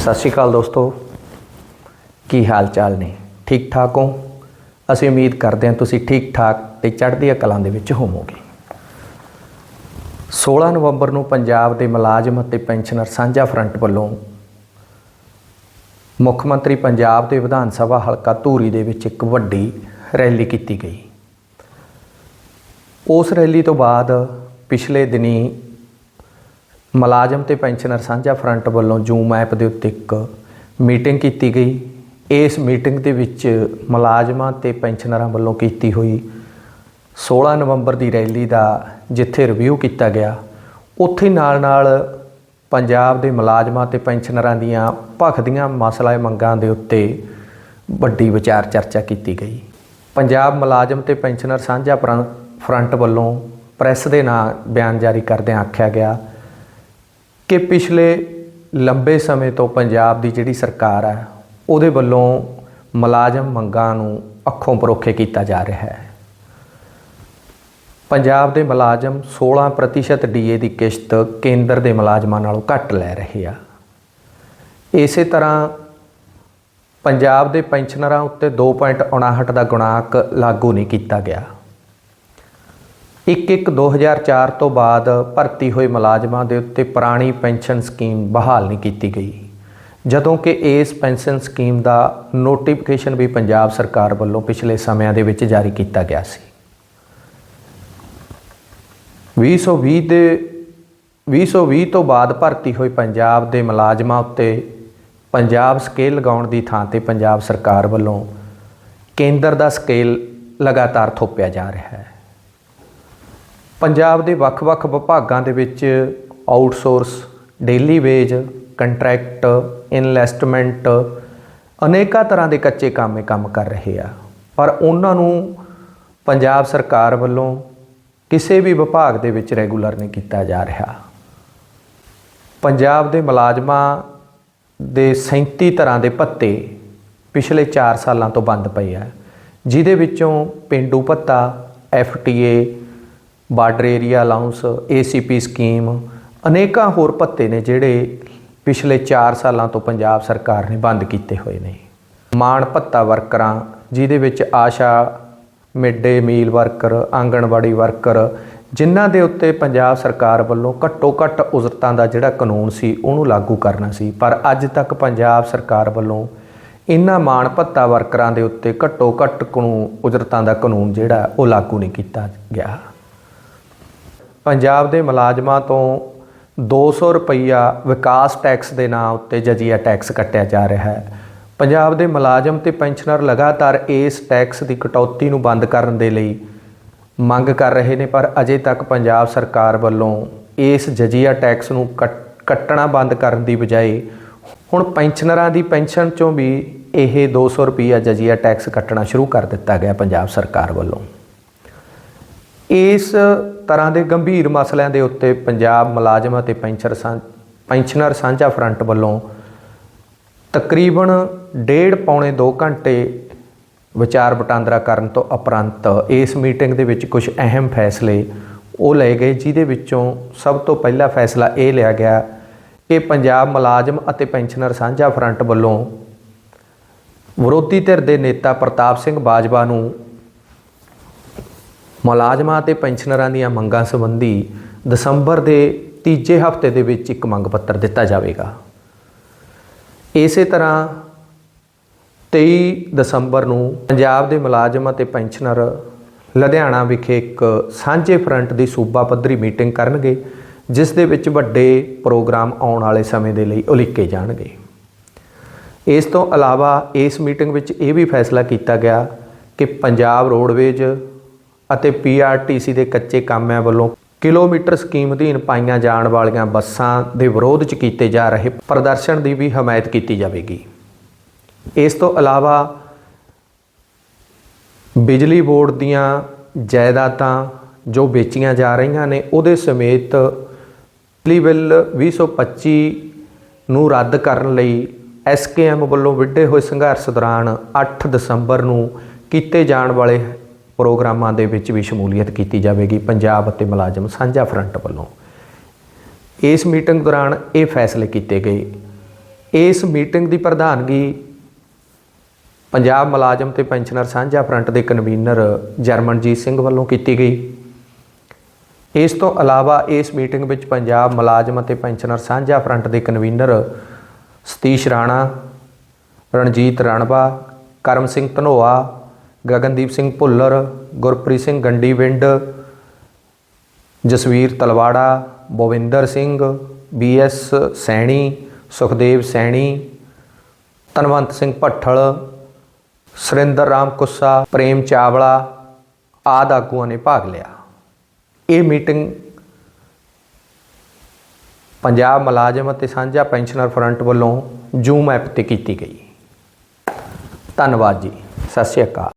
ਸਤਿ ਸ਼੍ਰੀ ਅਕਾਲ ਦੋਸਤੋ। ਕੀ ਹਾਲ ਚਾਲ ਨੇ? ਠੀਕ ਠਾਕ ਹੋ? ਅਸੀਂ ਉਮੀਦ ਕਰਦੇ ਹਾਂ ਤੁਸੀਂ ਠੀਕ ਠਾਕ ਤੇ ਚੜ੍ਹਦੀਆਂ ਕਲਾਂ ਦੇ ਵਿੱਚ ਹੋਵੋਗੇ। 16 ਨਵੰਬਰ ਨੂੰ ਪੰਜਾਬ ਦੇ ਮੁਲਾਜ਼ਮ ਅਤੇ ਪੈਨਸ਼ਨਰ ਸਾਂਝਾ ਫਰੰਟ ਵੱਲੋਂ ਮੁੱਖ ਮੰਤਰੀ ਪੰਜਾਬ ਦੇ ਵਿਧਾਨ ਸਭਾ ਹਲਕਾ ਧੂਰੀ ਦੇ ਵਿੱਚ ਇੱਕ ਵੱਡੀ ਰੈਲੀ ਕੀਤੀ ਗਈ। ਉਸ ਰੈਲੀ ਤੋਂ ਬਾਅਦ ਪਿਛਲੇ ਦਿਨੀ ਮੁਲਾਜ਼ਮ ਤੇ ਪੈਨਸ਼ਨਰ ਸਾਂਝਾ ਫਰੰਟ ਵੱਲੋਂ ਜੂਮ ਐਪ ਦੇ ਉੱਤੇ ਇੱਕ ਮੀਟਿੰਗ ਕੀਤੀ ਗਈ। ਇਸ ਮੀਟਿੰਗ ਦੇ ਵਿੱਚ ਮੁਲਾਜ਼ਮਾਂ ਤੇ ਪੈਨਸ਼ਨਰਾਂ ਵੱਲੋਂ ਕੀਤੀ ਹੋਈ 16 ਨਵੰਬਰ ਦੀ ਰੈਲੀ ਦਾ ਜਿੱਥੇ ਰਿਵਿਊ ਕੀਤਾ ਗਿਆ, ਉੱਥੇ ਨਾਲ ਨਾਲ ਪੰਜਾਬ ਦੇ ਮੁਲਾਜ਼ਮਾਂ ਤੇ ਪੈਨਸ਼ਨਰਾਂ ਦੀਆਂ ਭਖਦੀਆਂ ਮਸਲਾ ਮੰਗਾਂ ਦੇ ਉੱਤੇ ਵੱਡੀ ਵਿਚਾਰ ਚਰਚਾ ਕੀਤੀ ਗਈ। ਪੰਜਾਬ ਮੁਲਾਜ਼ਮ ਤੇ ਪੈਨਸ਼ਨਰ ਸਾਂਝਾ ਫਰਨ- ਫਰੰਟ ਵੱਲੋਂ ਪ੍ਰੈਸ ਦੇ ਨਾਂ ਬਿਆਨ ਜਾਰੀ ਕਰਦਿਆਂ ਆਖਿਆ ਗਿਆ ਕਿ ਪਿਛਲੇ ਲੰਬੇ ਸਮੇਂ ਤੋਂ ਪੰਜਾਬ ਦੀ ਜਿਹੜੀ ਸਰਕਾਰ ਹੈ ਉਹਦੇ ਵੱਲੋਂ ਮੁਲਾਜ਼ਮ ਮੰਗਾਂ ਨੂੰ ਅੱਖੋਂ ਪਰੋਖੇ ਕੀਤਾ ਜਾ ਰਿਹਾ ਹੈ। ਪੰਜਾਬ ਦੇ ਮੁਲਾਜ਼ਮ 16% ਡੀਏ ਦੀ ਕਿਸ਼ਤ ਕੇਂਦਰ ਦੇ ਮੁਲਾਜ਼ਮਾਂ ਨਾਲੋਂ ਘੱਟ ਲੈ ਰਹੇ ਆ। ਇਸੇ ਤਰ੍ਹਾਂ ਪੰਜਾਬ ਦੇ ਪੈਨਸ਼ਨਰਾਂ ਉੱਤੇ 2.59 ਦਾ ਗੁਣਾਕ ਲਾਗੂ ਨਹੀਂ ਕੀਤਾ ਗਿਆ। 1-1 2004 ਤੋਂ ਬਾਅਦ ਭਰਤੀ ਹੋਏ ਮੁਲਾਜ਼ਮਾਂ ਦੇ ਉੱਤੇ ਪੁਰਾਣੀ ਪੈਨਸ਼ਨ ਸਕੀਮ ਬਹਾਲ ਨਹੀਂ ਕੀਤੀ ਗਈ। ਜਦੋਂ ਕਿ ਇਸ ਪੈਨਸ਼ਨ ਸਕੀਮ ਦਾ ਨੋਟੀਫਿਕੇਸ਼ਨ ਵੀ ਪੰਜਾਬ ਸਰਕਾਰ ਵੱਲੋਂ ਪਿਛਲੇ ਸਮਿਆਂ ਦੇ ਵਿੱਚ ਜਾਰੀ ਕੀਤਾ ਗਿਆ ਸੀ। 2020 ਦੇ 2020 ਤੋਂ ਬਾਅਦ ਭਰਤੀ ਹੋਏ ਪੰਜਾਬ ਦੇ ਮੁਲਾਜ਼ਮਾਂ ਉੱਤੇ ਪੰਜਾਬ ਸਕੇਲ ਲਗਾਉਣ ਦੀ ਥਾਂ ਤੇ ਪੰਜਾਬ ਸਰਕਾਰ ਵੱਲੋਂ ਕੇਂਦਰ ਦਾ ਸਕੇਲ ਲਗਾਤਾਰ ਥੋਪਿਆ ਜਾ ਰਿਹਾ ਹੈ। ਪੰਜਾਬ ਦੇ ਵੱਖ-ਵੱਖ ਵਿਭਾਗਾਂ ਦੇ ਵਿੱਚ outsource, daily wage, contract, investment, ਅਨੇਕਾਂ ਤਰ੍ਹਾਂ ਦੇ ਕੱਚੇ ਕੰਮੇ ਕੰਮ ਕਰ ਰਹੇ ਆ। ਪਰ ਉਹਨਾਂ ਨੂੰ ਪੰਜਾਬ ਸਰਕਾਰ ਵੱਲੋਂ ਕਿਸੇ ਵੀ ਵਿਭਾਗ ਦੇ ਵਿੱਚ ਰੈਗੂਲਰ ਨਹੀਂ ਕੀਤਾ ਜਾ ਰਿਹਾ। ਪੰਜਾਬ ਦੇ ਮੁਲਾਜ਼ਮਾਂ ਦੇ 37 ਤਰ੍ਹਾਂ ਦੇ ਭੱਤੇ ਪਿਛਲੇ 4 ਸਾਲਾਂ ਤੋਂ ਬੰਦ ਪਏ ਆ, ਜਿਹਦੇ ਵਿੱਚੋਂ ਪਿੰਡੂ ਭੱਤਾ FTA border area allowance ACP scheme ਅਨੇਕਾਂ ਹੋਰ ਭੱਤੇ ਨੇ ਜਿਹੜੇ ਪਿਛਲੇ 4 ਸਾਲਾਂ ਤੋਂ ਪੰਜਾਬ ਸਰਕਾਰ ਨੇ ਬੰਦ ਕੀਤੇ ਹੋਏ ਨੇ। ਮਾਣ ਭੱਤਾ ਵਰਕਰਾਂ, ਜਿਹਦੇ ਵਿੱਚ Asha mid day meal worker, anganwadi worker, ਜਿਨ੍ਹਾਂ ਦੇ ਉੱਤੇ ਪੰਜਾਬ ਸਰਕਾਰ ਵੱਲੋਂ ਘੱਟੋ ਘੱਟ ਉਜਰਤਾਂ ਦਾ ਜਿਹੜਾ ਕਾਨੂੰਨ ਸੀ, ਉਹਨੂੰ ਲਾਗੂ ਕਰਨਾ ਸੀ। ਪਰ ਅੱਜ ਤੱਕ ਪੰਜਾਬ ਸਰਕਾਰ ਵੱਲੋਂ ਇਹਨਾਂ ਮਾਣ ਭੱਤਾ ਵਰਕਰਾਂ ਦੇ ਉੱਤੇ ਘੱਟੋ ਘੱਟ ਕਾਨੂੰਨ, ਉਜਰਤਾਂ ਦਾ ਕਾਨੂੰਨ ਜਿਹੜਾ, ਉਹ ਲਾਗੂ ਨਹੀਂ ਕੀਤਾ ਗਿਆ। ਪੰਜਾਬ ਦੇ ਮੁਲਾਜ਼ਮਾਂ ਤੋਂ 200 ਰੁਪਈਆ ਵਿਕਾਸ ਟੈਕਸ ਦੇ ਨਾਂ ਉੱਤੇ ਜਜੀਆ ਟੈਕਸ ਕੱਟਿਆ ਜਾ ਰਿਹਾ ਹੈ। ਪੰਜਾਬ ਦੇ ਮੁਲਾਜ਼ਮ ਤੇ ਪੈਨਸ਼ਨਰ ਲਗਾਤਾਰ ਇਸ ਟੈਕਸ ਦੀ ਕਟੌਤੀ ਨੂੰ ਬੰਦ ਕਰਨ ਦੇ ਲਈ ਮੰਗ ਕਰ ਰਹੇ ਨੇ, ਪਰ ਅਜੇ ਤੱਕ ਪੰਜਾਬ ਸਰਕਾਰ ਵੱਲੋਂ ਇਸ ਜਜੀਆ ਟੈਕਸ ਨੂੰ ਕੱਟਣਾ ਬੰਦ ਕਰਨ ਦੀ ਬਜਾਏ ਹੁਣ ਪੈਨਸ਼ਨਰਾਂ ਦੀ ਪੈਨਸ਼ਨ ਚੋਂ ਵੀ ਇਹ 200 ਰੁਪਈਆ ਜਜੀਆ ਟੈਕਸ ਕੱਟਣਾ ਸ਼ੁਰੂ ਕਰ ਦਿੱਤਾ ਗਿਆ ਪੰਜਾਬ ਸਰਕਾਰ ਵੱਲੋਂ। ਇਸ ਤਰ੍ਹਾਂ ਦੇ ਗੰਭੀਰ ਮਸਲਿਆਂ ਦੇ ਉੱਤੇ ਪੰਜਾਬ ਮੁਲਾਜ਼ਮ ਅਤੇ ਪੈਨਸ਼ਨਰ ਸਾਂ ਪੈਨਸ਼ਨਰ ਸਾਂਝਾ ਫਰੰਟ ਵੱਲੋਂ ਤਕਰੀਬਨ ਡੇਢ ਪੌਣੇ 2 ਘੰਟੇ ਵਿਚਾਰ ਵਟਾਂਦਰਾ ਕਰਨ ਤੋਂ ਉਪਰੰਤ ਇਸ ਮੀਟਿੰਗ ਦੇ ਵਿੱਚ ਕੁਝ ਅਹਿਮ ਫੈਸਲੇ ਉਹ ਲਏ ਗਏ, ਜਿਹਦੇ ਵਿੱਚੋਂ ਸਭ ਤੋਂ ਪਹਿਲਾ ਫੈਸਲਾ ਇਹ ਲਿਆ ਗਿਆ ਕਿ ਪੰਜਾਬ ਮੁਲਾਜ਼ਮ ਅਤੇ ਪੈਨਸ਼ਨਰ ਸਾਂਝਾ ਫਰੰਟ ਵੱਲੋਂ ਵਿਰੋਧੀ ਧਿਰ ਦੇ ਨੇਤਾ ਪ੍ਰਤਾਪ ਸਿੰਘ ਬਾਜਵਾ ਨੂੰ ਮੁਲਾਜ਼ਮਾਂ ਤੇ ਪੈਨਸ਼ਨਰਾਂ ਦੀਆਂ ਮੰਗਾਂ ਸੰਬੰਧੀ ਦਸੰਬਰ ਦੇ ਤੀਜੇ ਹਫ਼ਤੇ ਦੇ ਵਿੱਚ ਇੱਕ ਮੰਗ ਪੱਤਰ ਦਿੱਤਾ ਜਾਵੇਗਾ। ਇਸੇ ਤਰ੍ਹਾਂ 23 ਦਸੰਬਰ ਨੂੰ ਪੰਜਾਬ ਦੇ ਮੁਲਾਜ਼ਮ ਅਤੇ ਪੈਨਸ਼ਨਰ ਲੁਧਿਆਣਾ ਵਿਖੇ ਇੱਕ ਸਾਂਝੇ ਫਰੰਟ ਦੀ ਸੂਬਾ ਪੱਧਰੀ ਮੀਟਿੰਗ ਕਰਨਗੇ, ਜਿਸ ਦੇ ਵਿੱਚ ਵੱਡੇ ਪ੍ਰੋਗਰਾਮ ਆਉਣ ਵਾਲੇ ਸਮੇਂ ਦੇ ਲਈ ਉਲੀਕੇ ਜਾਣਗੇ। ਇਸ ਤੋਂ ਇਲਾਵਾ ਇਸ ਮੀਟਿੰਗ ਵਿੱਚ ਇਹ ਵੀ ਫੈਸਲਾ ਕੀਤਾ ਗਿਆ ਕਿ ਪੰਜਾਬ ਰੋਡਵੇਜ ਅਤੇ ਪੀਆਰਟੀਸੀ ਦੇ ਕੱਚੇ ਕਾਮਿਆਂ ਵੱਲੋਂ ਕਿਲੋਮੀਟਰ ਸਕੀਮ ਅਧੀਨ ਪਾਈਆਂ ਜਾਣ ਵਾਲੀਆਂ ਬੱਸਾਂ ਦੇ ਵਿਰੋਧ 'ਚ ਕੀਤੇ ਜਾ ਰਹੇ ਪ੍ਰਦਰਸ਼ਨ ਦੀ ਵੀ ਹਮਾਇਤ ਕੀਤੀ ਜਾਵੇਗੀ। ਇਸ ਤੋਂ ਇਲਾਵਾ ਬਿਜਲੀ ਬੋਰਡ ਦੀਆਂ ਜਾਇਦਾਦਾਂ ਜੋ ਵੇਚੀਆਂ ਜਾ ਰਹੀਆਂ ਨੇ, ਉਹਦੇ ਸਮੇਤ ਬਿਜਲੀ ਬਿੱਲ 2025 ਨੂੰ ਰੱਦ ਕਰਨ ਲਈ ਐਸਕੇਐਮ ਵੱਲੋਂ ਵਿੱਢੇ ਹੋਏ ਸੰਘਰਸ਼ ਦੌਰਾਨ 8 ਦਸੰਬਰ ਨੂੰ ਕੀਤੇ ਜਾਣ ਵਾਲੇ ਪ੍ਰੋਗਰਾਮਾਂ ਦੇ ਵਿੱਚ ਵੀ ਸ਼ਮੂਲੀਅਤ ਕੀਤੀ ਜਾਵੇਗੀ, ਪੰਜਾਬ ਅਤੇ ਮੁਲਾਜ਼ਮ ਸਾਂਝਾ ਫਰੰਟ ਵੱਲੋਂ। ਇਸ ਮੀਟਿੰਗ ਦੌਰਾਨ ਇਹ ਫੈਸਲੇ ਕੀਤੇ ਗਏ। ਇਸ ਮੀਟਿੰਗ ਦੀ ਪ੍ਰਧਾਨਗੀ ਪੰਜਾਬ ਮੁਲਾਜ਼ਮ ਤੇ ਪੈਨਸ਼ਨਰ ਸਾਂਝਾ ਫਰੰਟ ਦੇ ਕਨਵੀਨਰ ਜਰਮਨਜੀਤ ਸਿੰਘ ਵੱਲੋਂ ਕੀਤੀ ਗਈ। ਇਸ ਤੋਂ ਇਲਾਵਾ ਇਸ ਮੀਟਿੰਗ ਵਿੱਚ ਪੰਜਾਬ ਮੁਲਾਜ਼ਮ ਅਤੇ ਪੈਨਸ਼ਨਰ ਸਾਂਝਾ ਫਰੰਟ ਦੇ ਕਨਵੀਨਰ ਸਤੀਸ਼ ਰਾਣਾ, ਰਣਜੀਤ ਰਣਵਾ ਕਰਮ ਸਿੰਘ ਧਨੋਆ ਗਗਨਦੀਪ ਸਿੰਘ ਭੁੱਲਰ, ਗੁਰਪ੍ਰੀਤ ਸਿੰਘ ਗੰਡੀਵਿੰਡ, ਜਸਵੀਰ ਤਲਵਾੜਾ, ਬੋਵਿੰਦਰ ਸਿੰਘ ਬੀਐਸ ਸੈਣੀ, ਸੁਖਦੇਵ ਸੈਣੀ ਤਨਵੰਤ ਸਿੰਘ ਭੱਠਲ, ਸੁਰਿੰਦਰ ਰਾਮ ਕੁੱਸਾ, ਪ੍ਰੇਮ ਚਾਵਲਾ ਆਦਿ ਆਗੂਆਂ ਨੇ ਭਾਗ ਲਿਆ। ਇਹ ਮੀਟਿੰਗ ਪੰਜਾਬ ਮੁਲਾਜ਼ਮ ਅਤੇ ਸਾਂਝਾ ਪੈਨਸ਼ਨਰ ਫਰੰਟ ਵੱਲੋਂ ਜ਼ੂਮ ਐਪ ਤੇ ਕੀਤੀ ਗਈ। ਧੰਨਵਾਦ ਜੀ। ਸਤਿ ਸ਼੍ਰੀ ਅਕਾਲ।